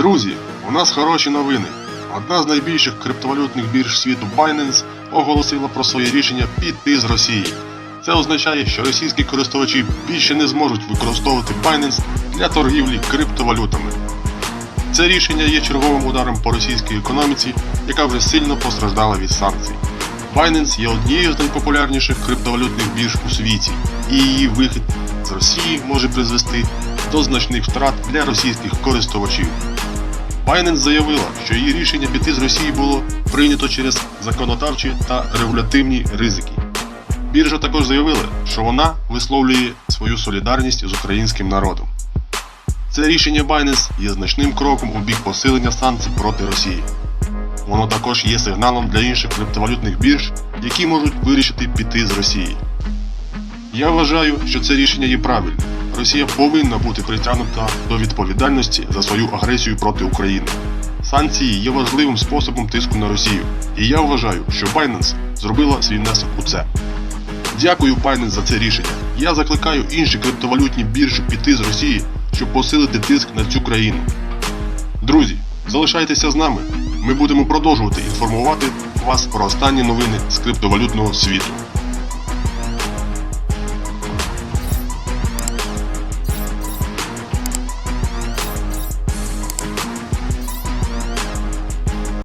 Друзі, у нас хороші новини. Одна з найбільших криптовалютних бірж світу Binance оголосила про своє рішення піти з Росії. Це означає, що російські користувачі більше не зможуть використовувати Binance для торгівлі криптовалютами. Це рішення є черговим ударом по російській економіці, яка вже сильно постраждала від санкцій. Binance є однією з найпопулярніших криптовалютних бірж у світі, і її вихід з Росії може призвести до значних втрат для російських користувачів. Binance заявила, що її рішення піти з Росії було прийнято через законодавчі та регулятивні ризики. Біржа також заявила, що вона висловлює свою солідарність з українським народом. Це рішення Binance є значним кроком у бік посилення санкцій проти Росії. Воно також є сигналом для інших криптовалютних бірж, які можуть вирішити піти з Росії. Я вважаю, що це рішення є правильним. Росія повинна бути притягнута до відповідальності за свою агресію проти України. Санкції є важливим способом тиску на Росію, і я вважаю, що Binance зробила свій внесок у це. Дякую Binance за це рішення. Я закликаю інші криптовалютні біржі піти з Росії, щоб посилити тиск на цю країну. Друзі, залишайтеся з нами. Ми будемо продовжувати інформувати вас про останні новини з криптовалютного світу.